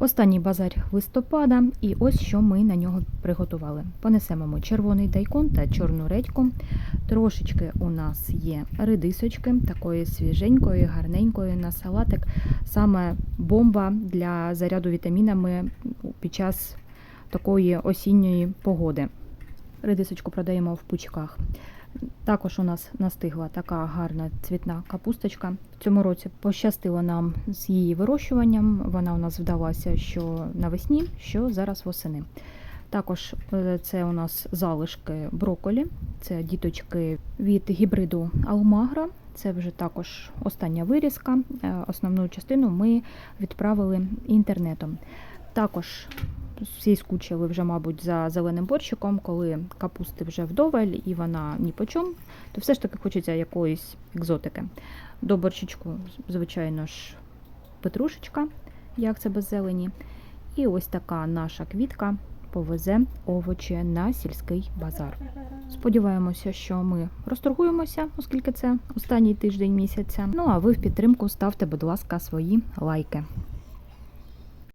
Останній базар листопада, і ось що ми на нього приготували. Понесемо ми червоний дайкон та чорну редьку. Трошечки у нас є редисочки, такої свіженької, гарненької на салатик. Саме бомба для заряду вітамінами під час такої осінньої погоди. Редисочку продаємо в пучках. Також у нас настигла така гарна цвітна капусточка. В цьому році пощастило нам з її вирощуванням. Вона у нас вдалася що навесні, що зараз восени. Також е, це у нас залишки броколі, це діточки від гібриду Алмагра. Це вже також остання вирізка. Е, Основну частину ми відправили інтернетом. Також всі скучили вже, мабуть, за зеленим борщиком, коли капусти вже вдоволь і вона ні по чому, то все ж таки хочеться якоїсь екзотики. До борщичку, звичайно ж, петрушечка, як це без зелені. І ось така наша квітка повезе овочі на сільський базар. Сподіваємося, що ми розторгуємося, оскільки це останній тиждень місяця. Ну а ви в підтримку ставте, будь ласка, свої лайки.